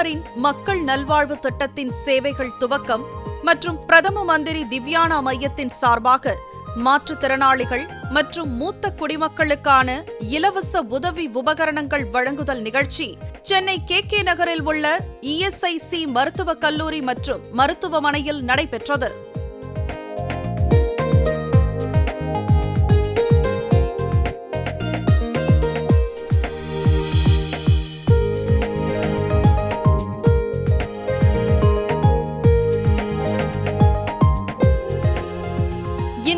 பிரதமரின் மக்கள் நல்வாழ்வு திட்டத்தின் சேவைகள் துவக்கம் மற்றும் பிரதம மந்திரி திவ்யானா மையத்தின் சார்பாக மாற்றுத்திறனாளிகள் மற்றும் மூத்த குடிமக்களுக்கான இலவச உதவி உபகரணங்கள் வழங்குதல் நிகழ்ச்சி சென்னை கே கே நகரில் உள்ள இஎஸ்ஐசி மருத்துவக் கல்லூரி மற்றும் மருத்துவமனையில் நடைபெற்றது.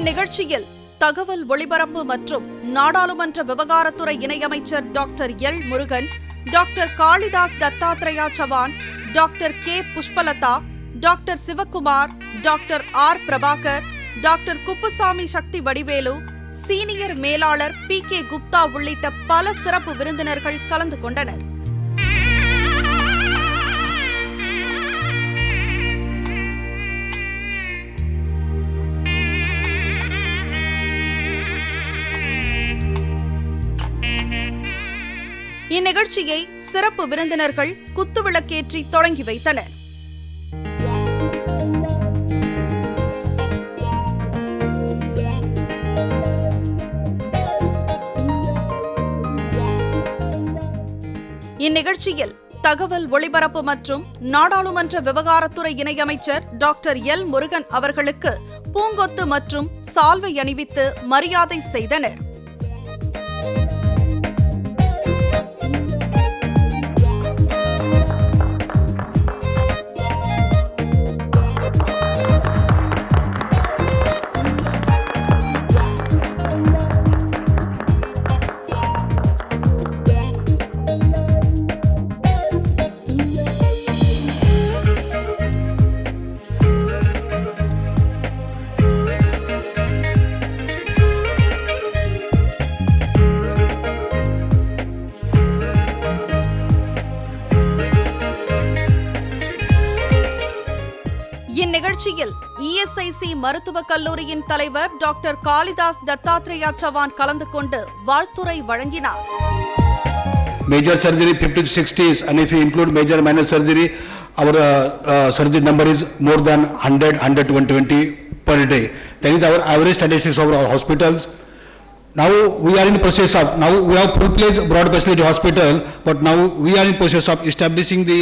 இந்நிகழ்ச்சியில் தகவல் ஒளிபரப்பு மற்றும் நாடாளுமன்ற விவகாரத்துறை இணையமைச்சர் doctor L Murugan doctor Kalidas Dattatreya Chavan doctor K Pushpalatha doctor Sivakumar doctor R Prabhakar doctor Kuppusamy Sakthi Vadivelu senior மேலாளர் பி கே குப்தா உள்ளிட்ட பல சிறப்பு விருந்தினர்கள் கலந்து கொண்டனர். இந்நிகழ்ச்சியை சிறப்பு விருந்தினர்கள் குத்துவிளக்கேற்றி தொடங்கி வைத்தனர். இந்நிகழ்ச்சியில் தகவல் ஒளிபரப்பு மற்றும் நாடாளுமன்ற விவகாரத்துறை இணையமைச்சர் டாக்டர் எல் முருகன் அவர்களுக்கு பூங்கொத்து மற்றும் சால்வை அணிவித்து மரியாதை செய்தனர். இஎஸ்ஐசி மருத்துவக் கல்லூரியின் தலைவர் டாக்டர் காளிதாஸ் தத்தாத்ரேயா சவான் கலந்து கொண்டு வாழ்த்துரை வழங்கினார் major surgery 50 to 60s and if you include major minor surgery our uh, uh, surgery number is more than 100 100 to 120 per day that is our average statistics of our hospitals now we are in process of now we have full place broad facility hospital but now we are in process of establishing the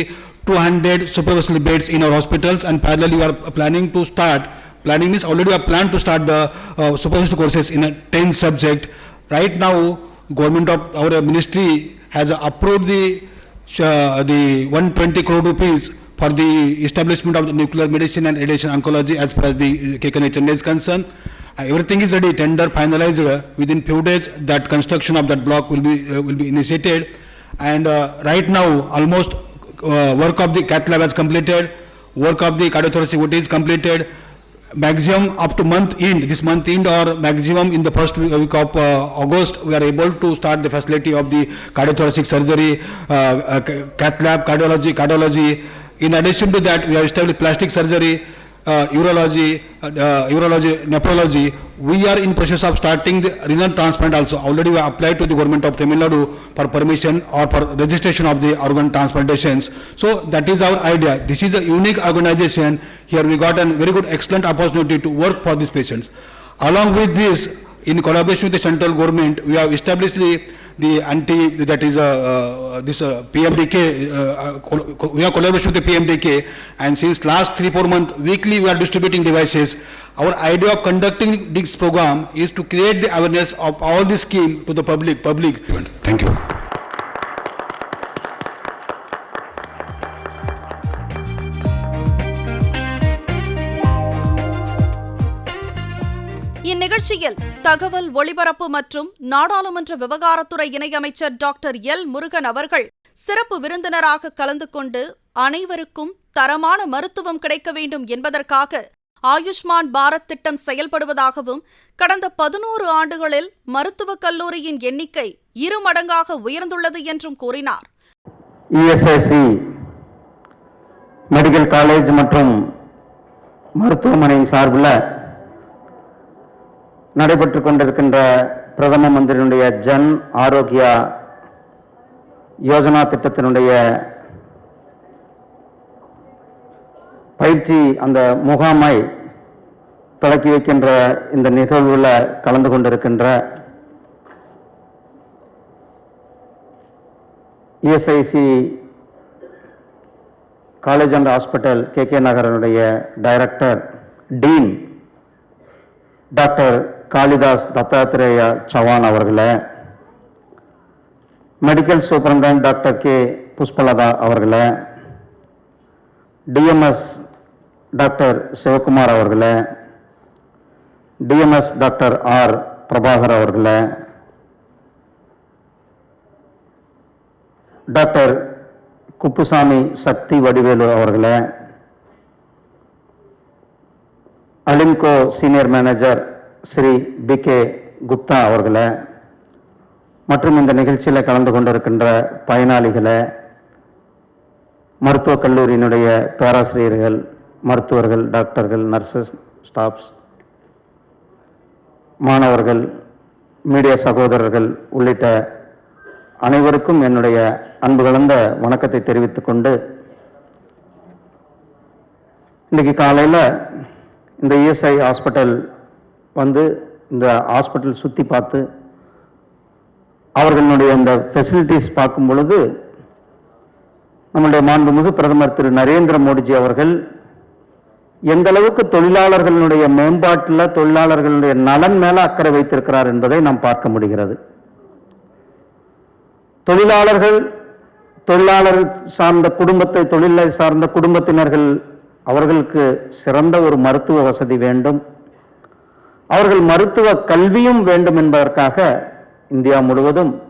200 super facility beds in our hospitals and parallelly we are planning to start planning is already have planned to start the uh, courses in a 10 subject right now government of our ministry has approved the, uh, the 120 crore rupees for the establishment of the nuclear medicine and radiation oncology as far as the KKN Chennai is concerned. Uh, Everything is ready, tender finalized, uh, within few days that construction of that block will be, uh, will be initiated. And uh, right now, almost uh, work of the cath lab has completed, work of the cardiothoracic OT is completed, maximum up to month end, this month end or maximum in the first week of uh, August, we are able to start the facility of the cardiothoracic surgery, uh, uh, cath lab, cardiology, cardiology. In addition to that, we have established plastic surgery, urology, uh, uh, urology, nephrology. We are in process of starting the renal transplant also. Already we applied to the government of Tamil Nadu for permission or for registration of the organ transplantations. So that is our idea. This is a unique organization. Here we got a very good, excellent opportunity to work for these patients. Along with this, in collaboration with the central government, we have established the, the anti, that is, uh, uh, this uh, PMDK, uh, we have collaboration with the PMDK, and since last three, four months, weekly we are distributing devices. Our idea of conducting this program is to create the awareness of all this scheme to the public, public. Thank you. இந்நிகழ்ச்சியில் தகவல் ஒளிபரப்பு மற்றும் நாடாளுமன்ற விவகாரத்துறை இணையமைச்சர் doctor L. Murugan அவர்கள் சிறப்பு விருந்தினராக கலந்து கொண்டு அனைவருக்கும் தரமான மருத்துவம் கிடைக்க வேண்டும் என்பதற்காக ஆயுஷ்மான் பாரத் திட்டம் செயல்படுவதாகவும் கடந்த பதினோரு ஆண்டுகளில் மருத்துவக் கல்லூரியின் எண்ணிக்கை இரு மடங்காக உயர்ந்துள்ளது என்றும் கூறினார். இஎஸ்ஐசி மெடிக்கல் காலேஜ் மற்றும் மருத்துவமனையின் சார்பில் நடைபெற்று கொண்டிருக்கின்ற பிரதம மந்திரியினுடைய ஜன் ஆரோக்கியா யோஜனா திட்டத்தினுடைய பயிற்சி அந்த முகாமை தொடக்கி வைக்கின்ற இந்த நிகழ்வில் கலந்து கொண்டிருக்கின்ற ESIC college and hospital K K நகரனுடைய director dean doctor Kalidas Dattatreya Chavan அவர்களே medical superintendent doctor K. Pushpalatha அவர்களே டிஎம்எஸ் டாக்டர் சிவகுமார் அவர்களே டிஎம்எஸ் டாக்டர் ஆர். பிரபாகர் அவர்களே டாக்டர் குப்புசாமி சக்தி வடிவேலு அவர்களே ALIMCO senior manager Shri P K Gupta அவர்களை மற்றும் இந்த நிகழ்ச்சியில் கலந்து கொண்டிருக்கின்ற பயனாளிகளை மருத்துவக் கல்லூரியினுடைய பேராசிரியர்கள் மருத்துவர்கள் டாக்டர்கள் நர்சஸ் ஸ்டாஃப்ஸ் மாணவர்கள் மீடியா சகோதரர்கள் உள்ளிட்ட அனைவருக்கும் என்னுடைய அன்பு கலந்த வணக்கத்தை தெரிவித்துக்கொண்டு இன்னைக்கு காலையில் இந்த இஎஸ்ஐ ஹாஸ்பிட்டல் வந்து இந்த ஹாஸ்பிட்டல் சுற்றி பார்த்து அவர்களுடைய இந்த ஃபெசிலிட்டிஸ் பார்க்கும் பொழுது நம்முடைய மாண்புமிகு பிரதமர் திரு நரேந்திர மோடிஜி அவர்கள் எந்த அளவுக்கு தொழிலாளர்களுடைய மேம்பாட்டில் தொழிலாளர்களுடைய நலன் மேல அக்கறை வைத்திருக்கிறார் என்பதை நாம் பார்க்க முடிகிறது. தொழிலாளர்கள் தொழிலாளர் சார்ந்த குடும்பத்தை தொழிலை சார்ந்த குடும்பத்தினர்கள் அவர்களுக்கு சிறந்த ஒரு மருத்துவ வசதி வேண்டும். அவர்கள் மருத்துவ கல்வியும் வேண்டும் என்பதற்காக இந்தியா முழுவதும்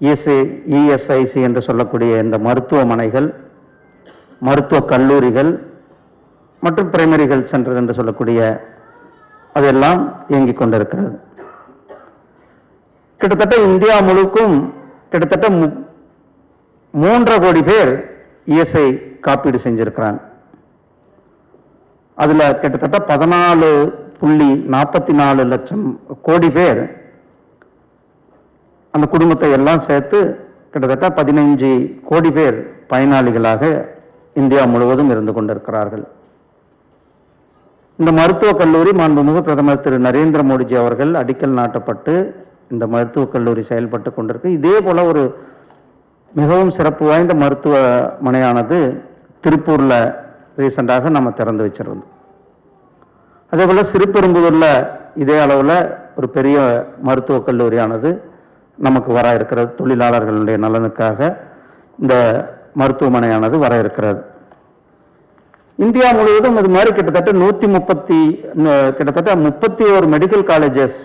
இஎஸ்ஐ இஎஸ்ஐசி என்று சொல்லக்கூடிய இந்த மருத்துவமனைகள் மருத்துவ கல்லூரிகள் மற்றும் பிரைமரி ஹெல்த் சென்டர் என்று சொல்லக்கூடிய அதெல்லாம் இயங்கிக் கொண்டிருக்கிறது. கிட்டத்தட்ட இந்தியா முழுக்கும் கிட்டத்தட்ட மு- மூன்றரை கோடி பேர் இஎஸ்ஐ காப்பீடு செஞ்சுருக்கிறாங்க. அதில் கிட்டத்தட்ட பதினாலு புள்ளி நாற்பத்தி நாலு லட்சம் கோடி பேர் அந்த குடும்பத்தை எல்லாம் சேர்த்து கிட்டத்தட்ட பதினைஞ்சு கோடி பேர் பயனாளிகளாக இந்தியா முழுவதும் இருந்து கொண்டிருக்கிறார்கள். இந்த மருத்துவக் கல்லூரி மாண்புமிகு பிரதமர் திரு நரேந்திர மோடிஜி அவர்கள் அடிக்கல் நாட்டப்பட்டு இந்த மருத்துவக் கல்லூரி செயல்பட்டு கொண்டிருக்கு. இதே போல ஒரு மிகவும் சிறப்பு வாய்ந்த மருத்துவமனையானது திருப்பூரில் ரீசெண்டாக நம்ம திறந்து வச்சிருந்தோம். அதே போல் சிறுபெரும்புதூர்ல இதே அளவில் ஒரு பெரிய மருத்துவக் கல்லூரியானது நமக்கு வர இருக்கிறது. தொழிலாளர்களுடைய நலனுக்காக இந்த மருத்துவமனையானது வர இருக்கிறது. இந்தியா முழுவதும் இது மாதிரி கிட்டத்தட்ட நூற்றி முப்பத்தி கிட்டத்தட்ட முப்பத்தி ஓரு medical colleges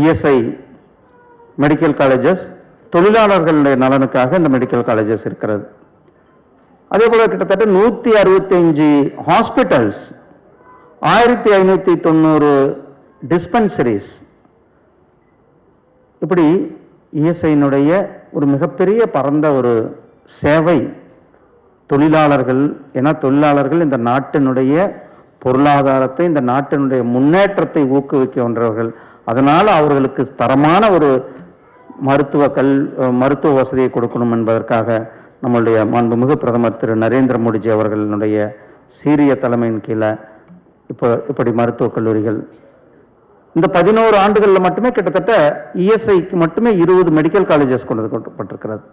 ESI medical colleges தொழிலாளர்களுடைய நலனுக்காக இந்த மெடிக்கல் காலேஜஸ் இருக்கிறது. அதே போல் கிட்டத்தட்ட நூற்றி அறுபத்தஞ்சு ஹாஸ்பிட்டல்ஸ் ஆயிரத்தி ஐநூற்றி தொண்ணூறு டிஸ்பென்சரிஸ் இப்படி இஎஸ்ஐனுடைய ஒரு மிகப்பெரிய பரந்த ஒரு சேவை தொழிலாளர்கள் ஏன்னா தொழிலாளர்கள் இந்த நாட்டினுடைய பொருளாதாரத்தை இந்த நாட்டினுடைய முன்னேற்றத்தை ஊக்குவிக்கின்றவர்கள். அதனால் அவர்களுக்கு தரமான ஒரு மருத்துவ கல் மருத்துவ வசதியை கொடுக்கணும் என்பதற்காக நம்மளுடைய மாண்புமிகு பிரதமர் திரு நரேந்திர மோடிஜி அவர்களுடைய சீரிய தலைமையின் கீழே இப்போ இப்படி மருத்துவக் கல்லூரிகள். இந்த பதினோரு ஆண்டுகளில் மட்டுமே கிட்டத்தட்ட இஎஸ்ஐக்கு மட்டுமே இருபது மெடிக்கல் காலேஜஸ் கொண்டு கொண்டுப்பட்டிருக்கிறது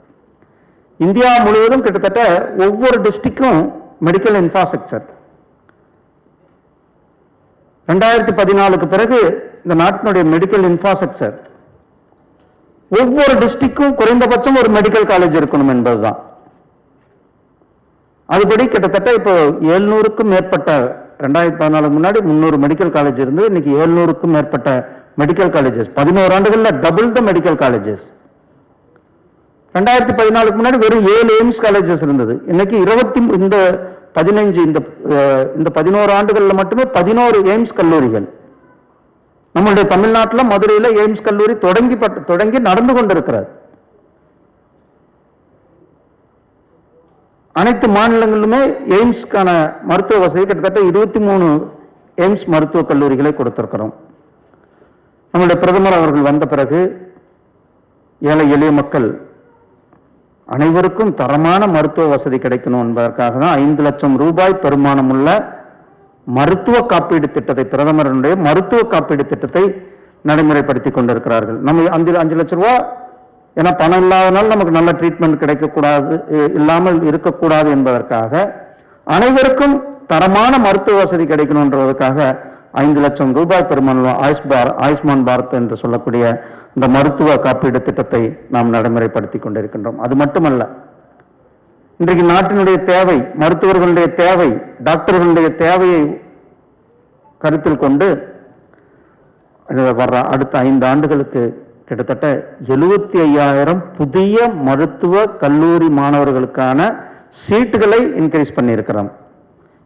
இந்தியா முழுவதும் கிட்டத்தட்ட ஒவ்வொரு டிஸ்ட்ரிக்டும் மெடிக்கல் இன்ஃப்ராஸ்ட்ரக்சர் ரெண்டாயிரத்தி பதினாலுக்கு பிறகு இந்த நாட்டினுடைய மெடிக்கல் இன்ஃப்ராஸ்ட்ரக்சர் ஒவ்வொரு டிஸ்ட்ரிக்டும் குறைந்தபட்சம் ஒரு மெடிக்கல் காலேஜ் இருக்கணும் என்பதுதான். அதுபடி கிட்டத்தட்ட இப்போ எழுநூறுக்கும் மேற்பட்ட ரெண்டாயிரத்தி பதினாலுக்கு முன்னாடி முந்நூறு மெடிக்கல் காலேஜ் இருந்து இன்னைக்கு எழுநூறுக்கும் மேற்பட்ட மெடிக்கல் காலேஜஸ் பதினோரு ஆண்டுகளில் டபுள் த மெடிக்கல் காலேஜஸ் ரெண்டாயிரத்தி பதினாலுக்கு முன்னாடி வெறும் ஏழு எய்ம்ஸ் காலேஜஸ் இருந்தது. இன்னைக்கு இருபத்தி இந்த பதினஞ்சு இந்த இந்த பதினோரு ஆண்டுகளில் மட்டுமே பதினோரு எய்ம்ஸ் கல்லூரிகள். நம்மளுடைய தமிழ்நாட்டில் மதுரையில் எய்ம்ஸ் கல்லூரி தொடங்கி பட்டு- தொடங்கி நடந்து கொண்டிருக்கிறது. அனைத்து மாநிலங்களிலுமே எய்ம்ஸ்க்கான மருத்துவ வசதி கிட்டத்தட்ட இருபத்தி மூணு எய்ம்ஸ் மருத்துவக் கல்லூரிகளை கொடுத்துருக்கிறோம். நம்முடைய பிரதமர் அவர்கள் வந்த பிறகு ஏழை எளிய மக்கள் அனைவருக்கும் தரமான மருத்துவ வசதி கிடைக்கணும் என்பதற்காக தான் ஐந்து லட்சம் ரூபாய் பெருமானமுள்ள மருத்துவ காப்பீடு திட்டத்தை பிரதமருடைய மருத்துவ காப்பீடு திட்டத்தை நடைமுறைப்படுத்தி கொண்டிருக்கிறார்கள். நம்ம அஞ்சு அஞ்சு லட்ச ரூபா ஏன்னா பணம் இல்லாதனால நமக்கு நல்ல ட்ரீட்மெண்ட் கிடைக்கக்கூடாது இல்லாமல் இருக்கக்கூடாது என்பதற்காக அனைவருக்கும் தரமான மருத்துவ வசதி கிடைக்கணுன்றதுக்காக ஐந்து லட்சம் ரூபாய் பெருமளவு ஆயுஷ் பார் ஆயுஷ்மான் பாரத் என்று சொல்லக்கூடிய இந்த மருத்துவ காப்பீடு திட்டத்தை நாம் நடைமுறைப்படுத்தி கொண்டிருக்கின்றோம். அது மட்டுமல்ல இன்றைக்கு நாட்டினுடைய தேவை மருத்துவர்களுடைய தேவை டாக்டர்களுடைய தேவையை கருத்தில் கொண்டு வர்ற அடுத்த ஐந்து ஆண்டுகளுக்கு கிட்டத்தட்ட எழுபத்தி ஐயாயிரம் புதிய மருத்துவ கல்லூரி மாணவர்களுக்கான சீட்டுகளை இன்க்ரீஸ் பண்ணியிருக்கிறோம்.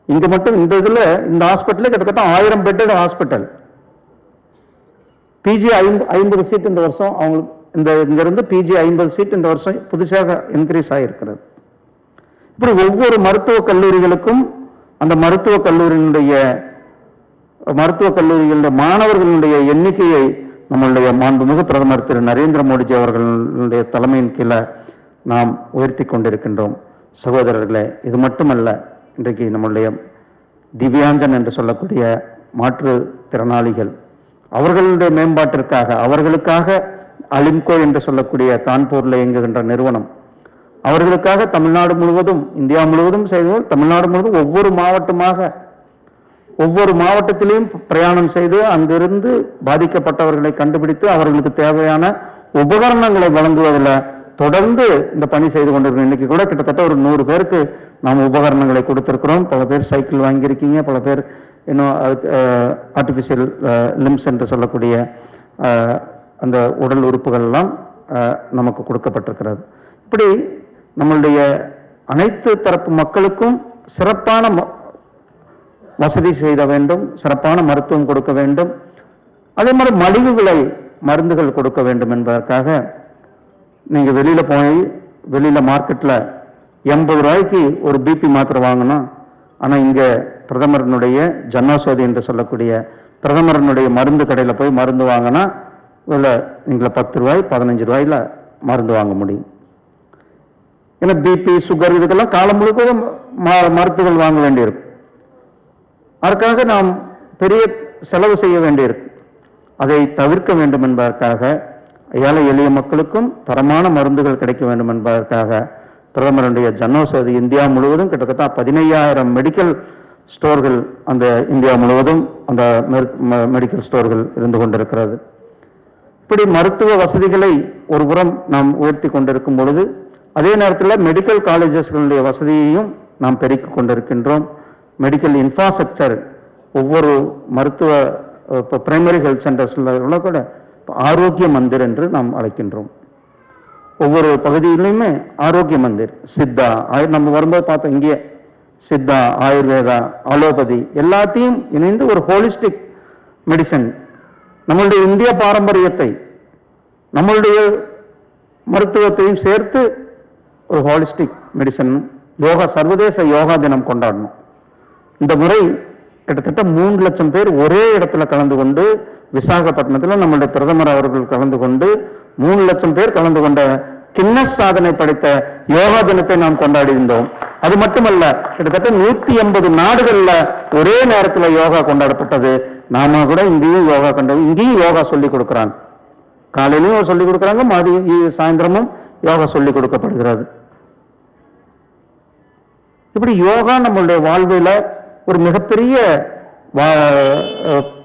இங்கே மட்டும் இந்த இதில் இந்த ஹாஸ்பிட்டலில் கிட்டத்தட்ட ஆயிரம் பெட்டட் ஹாஸ்பிட்டல் பிஜி ஐம்பது ஐம்பது சீட் இந்த வருஷம் அவங்களுக்கு இந்த இங்கேருந்து பிஜி ஐம்பது சீட் இந்த வருஷம் புதுசாக இன்க்ரீஸ் ஆகியிருக்கிறது இப்படி ஒவ்வொரு மருத்துவக் கல்லூரிகளுக்கும் அந்த மருத்துவக் கல்லூரியினுடைய மருத்துவக் கல்லூரிகளுடைய மாணவர்களுடைய எண்ணிக்கையை நம்மளுடைய மாண்புமிகு பிரதமர் திரு நரேந்திர மோடிஜி அவர்களுடைய தலைமையின் கீழே நாம் உயர்த்தி கொண்டிருக்கின்றோம். சகோதரர்களே இது மட்டுமல்ல இன்றைக்கு நம்மளுடைய திவ்யாஞ்சன் என்று சொல்லக்கூடிய மாற்றுத்திறனாளிகள் அவர்களுடைய மேம்பாட்டிற்காக அவர்களுக்காக அலிம்கோ என்று சொல்லக்கூடிய கான்பூரில் இயங்குகின்ற நிறுவனம் அவர்களுக்காக தமிழ்நாடு முழுவதும் இந்தியா முழுவதும் செய்து தமிழ்நாடு முழுவதும் ஒவ்வொரு மாவட்டமாக ஒவ்வொரு மாவட்டத்திலையும் பிரயாணம் செய்து அங்கிருந்து பாதிக்கப்பட்டவர்களை கண்டுபிடித்து அவர்களுக்கு தேவையான உபகரணங்களை வழங்குவதில் தொடர்ந்து இந்த பணி செய்து கொண்டிருக்கிறோம் இன்னைக்கு கூட கிட்டத்தட்ட ஒரு நூறு பேருக்கு நாம் உபகரணங்களை கொடுத்துருக்குறோம். பல பேர் சைக்கிள் வாங்கியிருக்கீங்க பல பேர் இன்னும் ஆர்டிஃபிஷியல் லிம்ஸ் என்று சொல்லக்கூடிய அந்த உடல் உறுப்புகள்லாம் நமக்கு கொடுக்கப்பட்டிருக்கிறது. இப்படி நம்மளுடைய அனைத்து தரப்பு மக்களுக்கும் சிறப்பான ம- வசதி செய்த வேண்டும் சிறப்பான மருத்துவம் கொடுக்க வேண்டும். அதே மாதிரி மலிவு விலை மருந்துகள் கொடுக்க வேண்டும் என்பதற்காக நீங்கள் வெளியில் போய் வெளியில் மார்க்கெட்டில் எண்பது ரூபாய்க்கு ஒரு பிபி மாத்திரை வாங்கணும் ஆனால் இங்கே பிரதமரனுடைய ஜன்னோசோதி என்று சொல்லக்கூடிய பிரதமரனுடைய மருந்து கடையில் போய் மருந்து வாங்கினா இதில் நீங்கள பத்து ரூபாய் பதினஞ்சு ரூபாயில் மருந்து வாங்க முடியும். ஏன்னா பிபி சுகர் இதுக்கெல்லாம் காலம் முழுக்க மருந்துகள் வாங்க வேண்டியிருக்கும். அதற்காக நாம் பெரிய செலவு செய்ய வேண்டியிருக்கும் அதை தவிர்க்க வேண்டும் என்பதற்காக ஏழை எளிய மக்களுக்கும் தரமான மருந்துகள் கிடைக்க வேண்டும் என்பதற்காக பிரதமருடைய ஜன்னோசதி இந்தியா முழுவதும் கிட்டத்தட்ட பதினையாயிரம் மெடிக்கல் ஸ்டோர்கள் அந்த இந்தியா முழுவதும் அந்த மெடிக்கல் ஸ்டோர்கள் இருந்து கொண்டிருக்கிறது. இப்படி மருத்துவ வசதிகளை ஒரு புறம் நாம் உயர்த்தி கொண்டிருக்கும் பொழுது அதே நேரத்தில் மெடிக்கல் காலேஜஸ்களுடைய வசதியையும் நாம் பெருக்கிக் கொண்டிருக்கின்றோம். மெடிக்கல் இன்ஃப்ராஸ்ட்ரக்சர் ஒவ்வொரு மருத்துவ இப்போ பிரைமரி ஹெல்த் சென்டர்ஸில் கூட ஆரோக்கிய மந்திர் என்று நாம் அழைக்கின்றோம். ஒவ்வொரு பகுதியிலையுமே ஆரோக்கிய மந்திர் சித்தா ஆயு நம்ம வரும்போது பார்த்தோம் இங்கே சித்தா ஆயுர்வேதா அலோபதி எல்லாத்தையும் இணைந்து ஒரு ஹோலிஸ்டிக் மெடிசன் நம்மளுடைய இந்திய பாரம்பரியத்தை நம்மளுடைய மருத்துவத்தையும் சேர்த்து ஒரு ஹாலிஸ்டிக் மெடிசன் யோகா சர்வதேச யோகா தினம் கொண்டாடணும். இந்த முறை கிட்டத்தட்ட மூன்று லட்சம் பேர் ஒரே இடத்துல கலந்து கொண்டு விசாகப்பட்டினத்தில் நம்மளுடைய பிரதமர் அவர்கள் கலந்து கொண்டு மூணு லட்சம் பேர் கலந்து கொண்ட கின்னஸ் சாதனை படைத்த யோகா தினத்தை நாம் கொண்டாடி இருந்தோம். அது மட்டுமல்ல கிட்டத்தட்ட நூத்தி எண்பது நாடுகள்ல ஒரே நேரத்துல யோகா கொண்டாடப்பட்டது. நாம கூட இங்கேயும் யோகா கண்ட இங்கேயும் யோகா சொல்லி கொடுக்கிறான். காலையிலையும் சொல்லி கொடுக்குறாங்க மதியம் சாயந்தரமும் யோகா சொல்லி கொடுக்கப்படுகிறது. இப்படி யோகா நம்மளுடைய வாழ்வில் ஒரு மிகப்பெரிய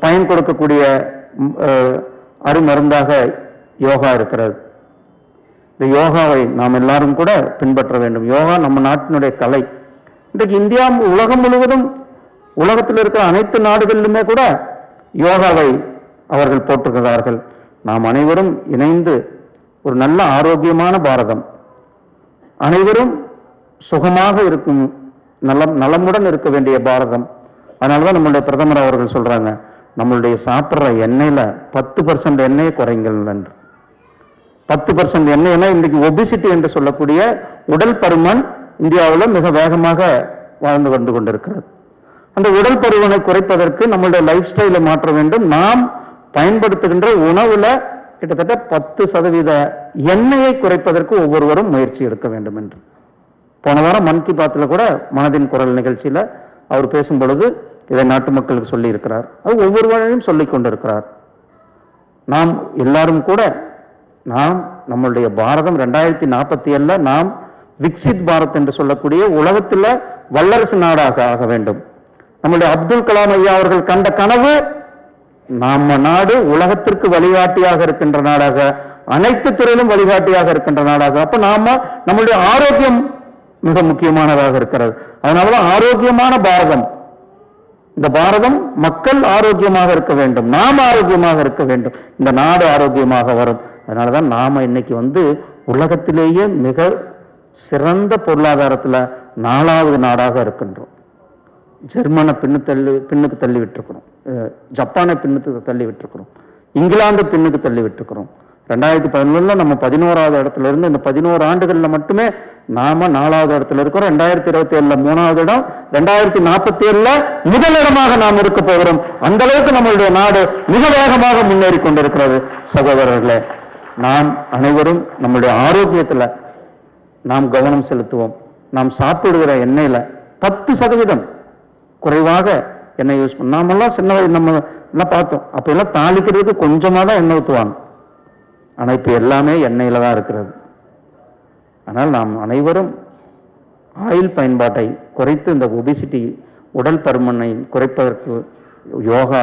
பயன் கொடுக்கக்கூடிய அருமருந்தாக யோகா இருக்கிறது. இந்த யோகாவை நாம் எல்லாரும் கூட பின்பற்ற வேண்டும். யோகா நம்ம நாட்டினுடைய கலை. இன்றைக்கு இந்தியா உலகம் முழுவதும் உலகத்தில் இருக்கிற அனைத்து நாடுகளிலுமே கூட யோகாவை அவர்கள் போற்றுகிறார்கள். நாம் அனைவரும் இணைந்து ஒரு நல்ல ஆரோக்கியமான பாரதம். அனைவரும் சுகமாக இருக்கும் நலம் நலமுடன் இருக்க வேண்டிய பாரதம். அதனால தான் நம்மளுடைய பிரதமர் அவர்கள் சொல்கிறாங்க நம்மளுடைய சாப்பிட்ற எண்ணெயில் பத்து பர்சன்ட் எண்ணெயை குறைங்கள் என்று. பத்து பர்சன்ட் எண்ணெய்னா இன்றைக்கு ஒபிசிட்டி என்று சொல்லக்கூடிய உடல் பருமன் இந்தியாவில் மிக வேகமாக வாழ்ந்து வந்து கொண்டிருக்கிறது. அந்த உடல் பருமனை குறைப்பதற்கு நம்மளுடைய லைஃப் ஸ்டைலை மாற்ற வேண்டும். நாம் பயன்படுத்துகின்ற உணவில் கிட்டத்தட்ட பத்து சதவீத எண்ணெயை குறைப்பதற்கு ஒவ்வொருவரும் முயற்சி எடுக்க வேண்டும் என்று. போன வாரம் மன் கி பாத்தில் கூட மனதின் குரல் நிகழ்ச்சியில் அவர் பேசும் பொழுது இதை நாட்டு மக்களுக்கு சொல்லியிருக்கிறார். அது ஒவ்வொரு ஒவ்வொருவரையும் சொல்லிக் கொண்டிருக்கிறார். நாம் எல்லாரும் கூட நாம் நம்மளுடைய பாரதம் ரெண்டாயிரத்தி நாற்பத்தி ஏழில் நாம் விக்சித் பாரத் என்று சொல்லக்கூடிய உலகத்தில் வல்லரசு நாடாக ஆக வேண்டும். நம்முடைய அப்துல் கலாம் ஐயா அவர்கள் கண்ட கனவு நம்ம நாடு உலகத்திற்கு வழிகாட்டியாக இருக்கின்ற நாடாக அனைத்து துறையிலும் வழிகாட்டியாக இருக்கின்ற நாடாக. அப்ப நாம நம்மளுடைய ஆரோக்கியம் மிக முக்கியமானதாக இருக்கிறது. அதனாலதான் ஆரோக்கியமான பாரதம். இந்த பாரதம் மக்கள் ஆரோக்கியமாக இருக்க வேண்டும். நாம் ஆரோக்கியமாக இருக்க வேண்டும். இந்த நாடு ஆரோக்கியமாக வரும். அதனாலதான் நாம இன்னைக்கு வந்து உலகத்திலேயே மிக சிறந்த பொருளாதாரத்தில் நாலாவது நாடாக இருக்கின்றோம். ஜெர்மனை பின்னு தள்ளி பின்னுக்கு தள்ளி விட்டுருக்கிறோம். ஜப்பானை பின்னுக்கு தள்ளி விட்டுருக்கிறோம். இங்கிலாந்து பின்னுக்கு தள்ளி விட்டுருக்கிறோம். ரெண்டாயிரத்தி பதினொன்றில் நம்ம பதினோராவது இடத்துல இருந்து இந்த பதினோரு ஆண்டுகளில் மட்டுமே நாம நாலாவது இடத்துல இருக்கிறோம். ரெண்டாயிரத்தி இருபத்தி ஏழுல மூணாவது இடம் ரெண்டாயிரத்தி நாற்பத்தி ஏழுல முதலிடமாக நாம் இருக்க போகிறோம். அந்த அளவுக்கு நம்மளுடைய நாடு மிக வேகமாக முன்னேறி கொண்டிருக்கிறது. சகோதரர்களே நாம் அனைவரும் நம்மளுடைய ஆரோக்கியத்துல நாம் கவனம் செலுத்துவோம். நாம் சாப்பிடுகிற எண்ணெயில பத்து சதவீதம் குறைவாக எண்ணெய் யூஸ் பண்ண நாமெல்லாம் சின்ன வயசு நம்ம எல்லாம் பார்த்தோம். அப்போ எல்லாம் தாளிக்கிறதுக்கு கொஞ்சமாக தான் எண்ணெய் ஊற்றுவாங்க ஆனால் இப்போ எல்லாமே எண்ணெயில தான் இருக்கிறது. ஆனால் நாம் அனைவரும் ஆயில் பயன்பாட்டை குறைத்து இந்த ஒபிசிட்டி உடல் பருமனை குறைப்பதற்கு யோகா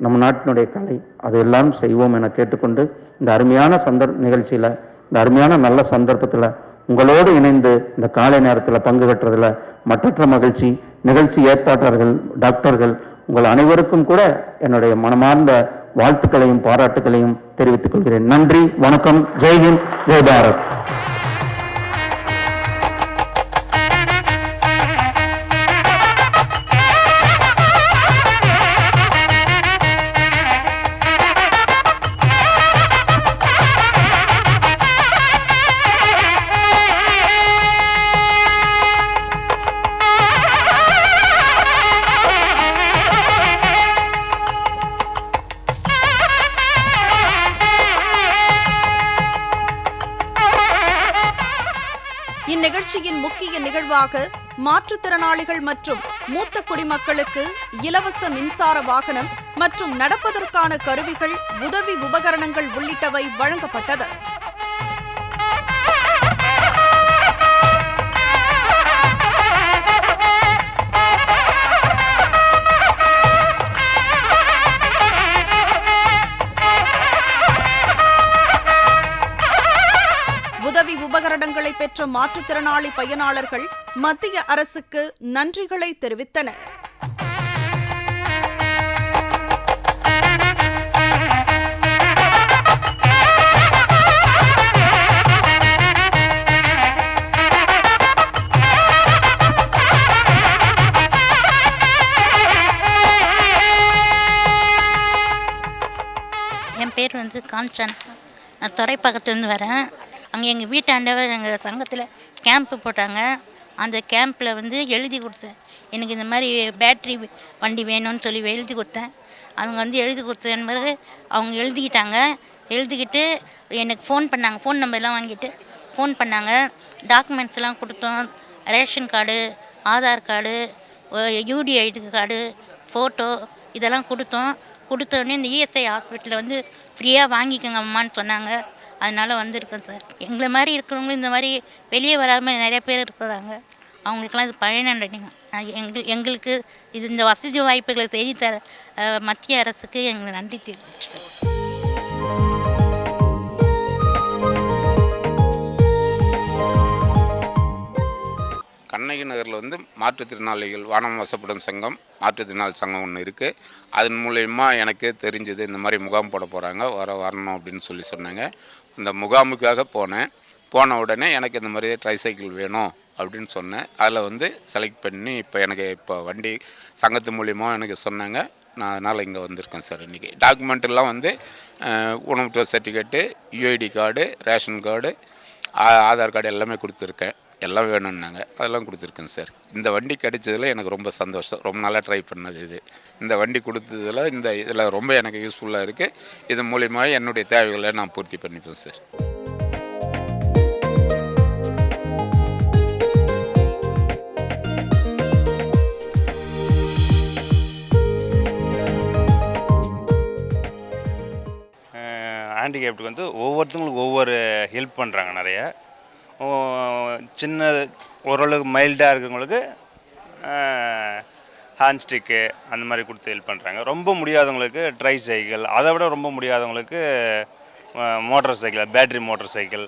நம்ம நாட்டினுடைய கலை அதையெல்லாம் செய்வோம் என கேட்டுக்கொண்டு இந்த அருமையான சந்தர் நிகழ்ச்சியில் இந்த அருமையான நல்ல சந்தர்ப்பத்தில் உங்களோடு இணைந்து இந்த காலை நேரத்தில் பங்கு பெற்றதில் மற்றற்ற மகிழ்ச்சி நிகழ்ச்சி ஏற்பாட்டாளர்கள் டாக்டர்கள் உங்கள் அனைவருக்கும் கூட என்னுடைய மனமார்ந்த வாழ்த்துக்களையும் பாராட்டுகளையும் தெரிவித்துக் கொள்கிறேன். நன்றி வணக்கம் ஜெய்ஹிந்த் ஜெய் பாரத். மாற்றுத்திறனாளிகள் மற்றும் மூத்த குடிமக்களுக்கு இலவச மின்சார வாகனம் மற்றும் நடப்பதற்கான கருவிகள் உதவி உபகரணங்கள் உள்ளிட்டவை வழங்கப்பட்டது. பெற்ற மாற்றுத்திறனாளி பயனாளர்கள் மத்திய அரசுக்கு நன்றிகளை தெரிவித்தனர். என் பேர் வந்து காஞ்சன் நான் துறைப்பக்கத்துலேருந்து வரேன். அங்கே எங்கள் வீட்டாண்டவர் எங்கள் சங்கத்தில் கேம்ப்பு போட்டாங்க. அந்த கேம்பில் வந்து எழுதி கொடுத்தேன். எனக்கு இந்த மாதிரி பேட்ரி வண்டி வேணும்னு சொல்லி எழுதி கொடுத்தேன். அவங்க வந்து எழுதி கொடுத்தேன் பிறகு அவங்க எழுதிக்கிட்டாங்க. எழுதிக்கிட்டு எனக்கு ஃபோன் பண்ணாங்க. ஃபோன் நம்பர்லாம் வாங்கிட்டு ஃபோன் பண்ணாங்க. டாக்குமெண்ட்ஸ்லாம் கொடுத்தோம். Ration card Aadhaar card UD ID card photo இதெல்லாம் கொடுத்தோம். கொடுத்தோடனே இந்த இஎஸ்ஐ ஹாஸ்பிட்டலில் வந்து ஃப்ரீயாக வாங்கிக்கோங்க அம்மான்னு சொன்னாங்க. அதனால் வந்திருக்கேன் சார். எங்களை மாதிரி இருக்கிறவங்களும் இந்த மாதிரி வெளியே வராமல் நிறைய பேர் இருக்கிறாங்க. அவங்களுக்கெல்லாம் இது பழைய நன்றிங்க. எங்கள் எங்களுக்கு இது இந்த வசதி வாய்ப்புகளை செய்து தர மத்திய அரசுக்கு எங்களுக்கு நன்றி தெரிவிச்சுக்கிறேன் கண்ணகி நகரில் வந்து மாற்றுத்திறனாளிகள் வானம் வசப்படும் சங்கம் மாற்றுத்திறனாளி சங்கம் ஒன்று இருக்குது அதன் மூலயமா எனக்கு தெரிஞ்சது இந்த மாதிரி முகாம் போட போகிறாங்க வர வரணும் அப்படின்னு சொல்லி சொன்னாங்க. இந்த முகாமுக்காக போனேன். போன உடனே எனக்கு இந்த மாதிரி ட்ரைசைக்கிள் வேணும் அப்படின்னு சொன்னேன். அதில் வந்து செலக்ட் பண்ணி இப்போ எனக்கு இப்போ வண்டி சங்கத்து மூலியமாக எனக்கு சொன்னாங்க. நான் அதனால் இங்கே வந்திருக்கேன் சார் இன்றைக்கி டாக்குமெண்ட்டெல்லாம் வந்து உணவு certificate UID card ration card ஆ- ஆதார் கார்டு எல்லாமே கொடுத்துருக்கேன். எல்லாம் வேணும்னாங்க. அதெல்லாம் கொடுத்துருக்கேன் சார். இந்த வண்டி கிடைச்சதில் எனக்கு ரொம்ப சந்தோஷம். ரொம்ப நாளாக ட்ரை பண்ணது இது. இந்த வண்டி கொடுத்ததுல இந்த இதில் ரொம்ப எனக்கு யூஸ்ஃபுல்லாக இருக்குது இது மூலிமா என்னுடைய தேவைகளை நான் பூர்த்தி பண்ணிப்பேன் சார். ஹேண்டிகேப்டுக்கு வந்து ஒவ்வொருத்தவங்களுக்கு ஒவ்வொரு ஹெல்ப் பண்ணுறாங்க நிறைய. சின்ன ஓரளவுக்கு மைல்டாக இருக்கிறவங்களுக்கு ஹேண்ட் ஸ்டிக்கு அந்த மாதிரி கொடுத்து ஹெல்ப் பண்ணுறாங்க ரொம்ப முடியாதவங்களுக்கு ட்ரை சைக்கிள் அதை விட ரொம்ப முடியாதவங்களுக்கு motorcycle battery motorcycle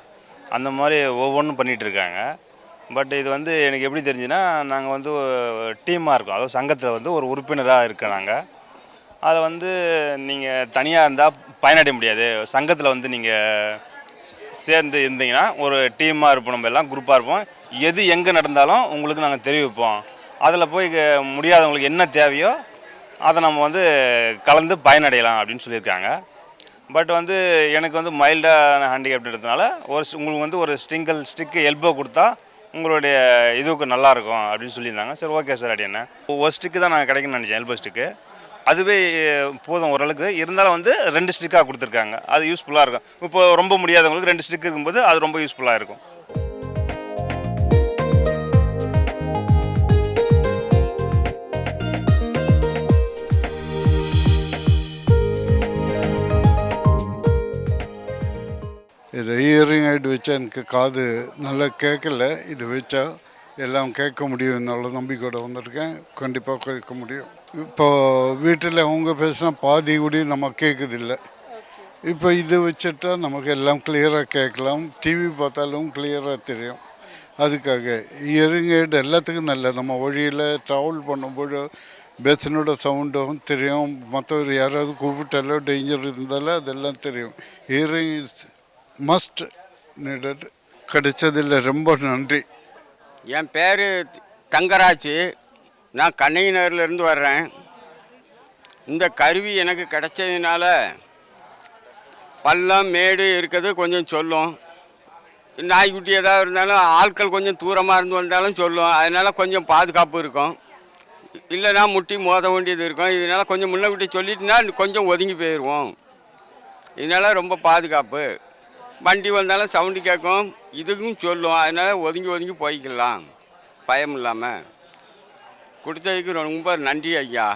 அந்த மாதிரி ஒவ்வொன்றும் பண்ணிகிட்டு இருக்காங்க. பட் இது வந்து எனக்கு எப்படி தெரிஞ்சுன்னா நாங்கள் வந்து டீமாக இருக்கோம். அதாவது சங்கத்தில் வந்து ஒரு உறுப்பினராக இருக்கோம் நாங்கள் அதில் வந்து நீங்கள் தனியாக இருந்தால் பயனடைய முடியாது. சங்கத்தில் வந்து நீங்கள் சேர்ந்து இருந்தீங்கன்னா ஒரு டீமாக இருப்போம் நம்ம எல்லாம் குரூப்பாக இருப்போம். எது எங்கே நடந்தாலும் உங்களுக்கு நாங்கள் தெரிவிப்போம். அதில் போய் முடியாதவங்களுக்கு என்ன தேவையோ அதை நம்ம வந்து கலந்து பயனடையலாம் அப்படின்னு சொல்லியிருக்காங்க. பட் வந்து எனக்கு வந்து மைல்டான ஹேண்டிகேப்ன்றதுனால ஒரு உங்களுக்கு வந்து ஒரு ஸ்டிங்கிள் ஸ்டிக்கு எல்போ கொடுத்தா உங்களுடைய இதுக்கு நல்லாயிருக்கும் அப்படின்னு சொல்லியிருந்தாங்க. சரி ஓகே சார் அப்படின்னு ஒரு ஸ்டிக்கு தான் நான் கிடைக்கும்னு நினச்சேன் எல்போ ஸ்டிக்கு அதுவே போதும் ஓரளவுக்கு. இருந்தாலும் வந்து ரெண்டு ஸ்டிக்காக கொடுத்துருக்காங்க. அது யூஸ்ஃபுல்லாக இருக்கும். இப்போ ரொம்ப முடியாதவங்களுக்கு ரெண்டு ஸ்டிக் இருக்கும்போது அது ரொம்ப யூஸ்ஃபுல்லாக இருக்கும். இது இயரிங் ஐட் வச்சா எனக்கு காது நல்லா கேட்கல. இது வச்சா எல்லாம் கேட்க முடியும் நல்ல நம்பிக்கையோட வந்திருக்கேன். கண்டிப்பாக கேட்க முடியும். இப்போ வீட்டில் அவங்க பேசினா பாதி கூட நம்ம கேட்குதில்ல இப்போ இது வச்சுட்டா நமக்கு எல்லாம் கிளியராக கேட்கலாம். டிவி பார்த்தாலும் கிளியராக தெரியும். அதுக்காக இயரிங் எய்ட் எல்லாத்துக்கும் நல்ல நம்ம வழியில் ட்ராவல் பண்ணும்போது பேசனோட சவுண்டும் தெரியும். மற்றவர் யாராவது கூப்பிட்டாலோ டேஞ்சர் இருந்தாலும் அதெல்லாம் தெரியும். இயரிங் இஸ் மஸ்ட் நீடட் கிடைச்சதில் ரொம்ப நன்றி. என் பேர் தங்கராஜ். நான் கண்ணகி நகர்லேருந்து வர்றேன். இந்த கருவி எனக்கு கிடைச்சதுனால பள்ளம் மேடு இருக்கிறது கொஞ்சம் சொல்லும். நாய்க்குட்டி ஏதாவது இருந்தாலும் ஆட்கள் கொஞ்சம் தூரமாக இருந்து வந்தாலும் சொல்லும். அதனால் கொஞ்சம் பாதுகாப்பு இருக்கும். இல்லைன்னா முட்டி மோத வேண்டியது இருக்கும். இதனால் கொஞ்சம் முன்னக்கூட்டி சொல்லிட்டுனா கொஞ்சம் ஒதுங்கி போயிடுவோம். இதனால் ரொம்ப பாதுகாப்பு. வண்டி வந்தாலும் சவுண்டு கேட்கும். இதுக்கும் சொல்லும். அதனால் ஒதுங்கி ஒதுங்கி போய்க்கலாம். பயம் இல்லாமல் கொடுத்ததுக்கு ரொம்ப நன்றி ஐயா.